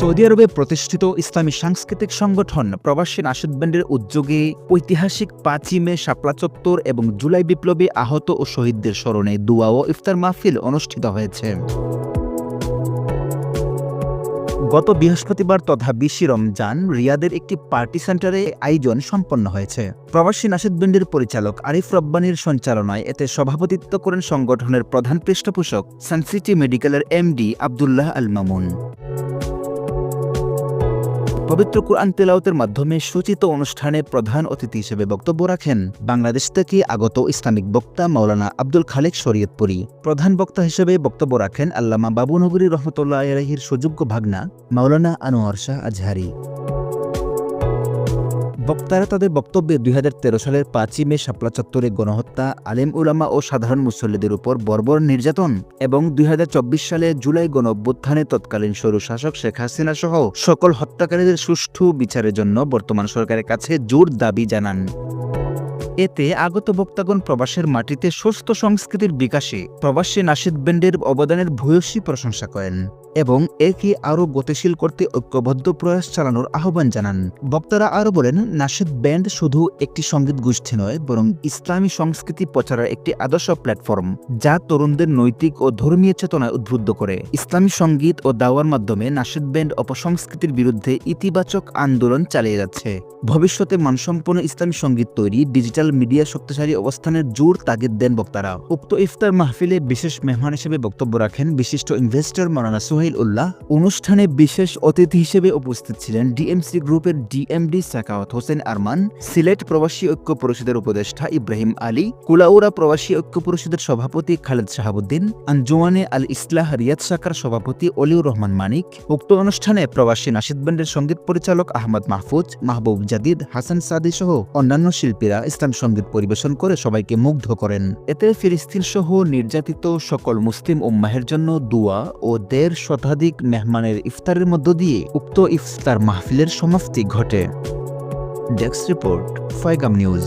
Saudi আরবে প্রতিষ্ঠিত ইসলামী সাংস্কৃতিক সংগঠন প্রবাসী নাসিদ ব্যান্ডের উদ্যোগে ঐতিহাসিক পাঁচই মে শাপলা চত্বর এবং জুলাই বিপ্লবে আহত ও শহীদদের স্মরণে দুয়া ও ইফতার মাহফিল অনুষ্ঠিত হয়েছে। গত বৃহস্পতিবার তথা বিশি রমজান রিয়াদের একটি পার্টি সেন্টারে আয়োজন সম্পন্ন হয়েছে। প্রবাসী নাসিদ ব্যান্ডের পরিচালক আরিফ রব্বানির সঞ্চালনায় এতে সভাপতিত্ব করেন সংগঠনের প্রধান পৃষ্ঠপোষক, সানসিটি মেডিকেলের এমডি আবদুল্লাহ আল মামুন। পবিত্র কোরআন তেলাওতের মাধ্যমে সূচিত অনুষ্ঠানে প্রধান অতিথি হিসেবে বক্তব্য রাখেন বাংলাদেশ থেকে আগত ইসলামিক বক্তা মাওলানা আব্দুল খালেক শরীয়তপুরি। প্রধান বক্তা হিসেবে বক্তব্য রাখেন আল্লামা বাবুনগরী রহমতুল্লাহ আলহির সুযোগ্য ভাগনা মাওলানা আনোয়ার শাহ আজহারি। বক্তারা তাদের বক্তব্যে দুই হাজার তেরো সালের পাঁচই মে শাপলা চত্বরে গণহত্যা, আলেম উলামা ও সাধারণ মুসল্লিদের উপর বর্বর নির্যাতন এবং দুই হাজার চব্বিশ সালে জুলাই গণ অভ্যুত্থানে তৎকালীন সরু শাসক শেখ হাসিনা সহ সকল হত্যাকারীদের সুষ্ঠু বিচারের জন্য বর্তমান সরকারের কাছে জোর দাবি জানান। এতে আগত বক্তাগণ প্রবাসের মাটিতে সুস্থ সংস্কৃতির বিকাশে প্রবাসী নাসিদ ব্যান্ডের অবদানের ভূয়সী প্রশংসা করেন। এবং একে আরও গতিশীল করতে ঐক্যবদ্ধ প্রয়াস চালানোর আহ্বান জানান। বক্তারা আরও বলেন, নাসিদ ব্যান্ড শুধু একটি সংগীত গোষ্ঠী নয়, বরং ইসলামী সংস্কৃতি প্রচারের একটি আদর্শ প্ল্যাটফর্ম, যা তরুণদের নৈতিক ও ধর্মীয় চেতনায় উদ্বুদ্ধ করে। ইসলামী সংগীত ও দাওয়ার মাধ্যমে নাসিদ ব্যান্ড অপসংস্কৃতির বিরুদ্ধে ইতিবাচক আন্দোলন চালিয়ে যাচ্ছে। ভবিষ্যতে মানসম্পন্ন ইসলামী সংগীত তৈরি, ডিজিটাল মিডিয়া শক্তিশালী অবস্থানের জোর তাগিদ দেন বক্তারা। উক্ত ইফতার মাহফিলে বিশেষ মেহমান হিসেবে বক্তব্য রাখেন বিশিষ্ট ইনভেস্টর মারানা সোহেল উল্লাহ অনুষ্ঠানে বিশেষ অতিথি হিসেবে উপস্থিত ছিলেন ডিএমসি গ্রুপের ডিএমডি সাকাওয়াত হোসেন আরমান, সিলেট প্রবাসী ঐক্য পরিষদের উপদেষ্টা ইব্রাহিম আলী কুলাউরা প্রবাসী ঐক্য পরিষদের সভাপতি খালেদ শাহাবুদ্দিন, আঞ্জুমানে আল ইসলাহ রিয়াদ শাখার সভাপতি অলিউর রহমান মানিক, উক্ত অনুষ্ঠানে প্রবাসী নাসিদ ব্যান্ডের সংগীত পরিচালক আহমদ মাহফুজ, মাহবুব জাদিদ, হাসান সাদি সহ অন্যান্য শিল্পীরা ইসলাম সংগীত পরিবেশন করে সবাইকে মুগ্ধ করেন। এতে ফিলিস্তিন সহ নির্যাতিত সকল মুসলিম উম্মাহের জন্য দোয়া ও দেড় শতাধিক মেহমানের ইফতারের মধ্য দিয়ে উক্ত ইফতার মাহফিলের সমাপ্তি ঘটে। ডেস্ক রিপোর্ট ফয়গাম নিউজ।